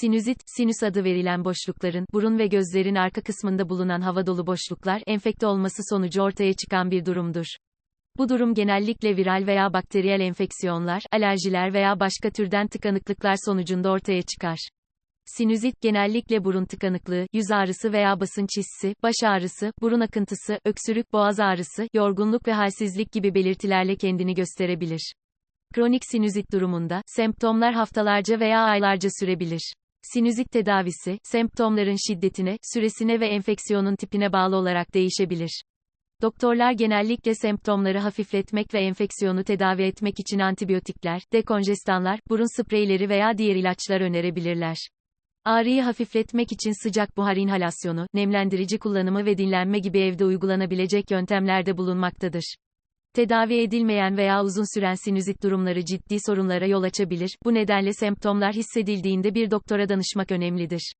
Sinüzit, sinüs adı verilen boşlukların, burun ve gözlerin arka kısmında bulunan hava dolu boşluklar, enfekte olması sonucu ortaya çıkan bir durumdur. Bu durum genellikle viral veya bakteriyel enfeksiyonlar, alerjiler veya başka türden tıkanıklıklar sonucunda ortaya çıkar. Sinüzit, genellikle burun tıkanıklığı, yüz ağrısı veya basınç hissi, baş ağrısı, burun akıntısı, öksürük, boğaz ağrısı, yorgunluk ve halsizlik gibi belirtilerle kendini gösterebilir. Kronik sinüzit durumunda, semptomlar haftalarca veya aylarca sürebilir. Sinüzit tedavisi, semptomların şiddetine, süresine ve enfeksiyonun tipine bağlı olarak değişebilir. Doktorlar genellikle semptomları hafifletmek ve enfeksiyonu tedavi etmek için antibiyotikler, dekonjestanlar, burun spreyleri veya diğer ilaçlar önerebilirler. Ağrıyı hafifletmek için sıcak buhar inhalasyonu, nemlendirici kullanımı ve dinlenme gibi evde uygulanabilecek yöntemlerde bulunmaktadır. Tedavi edilmeyen veya uzun süren sinüzit durumları ciddi sorunlara yol açabilir. Bu nedenle semptomlar hissedildiğinde bir doktora danışmak önemlidir.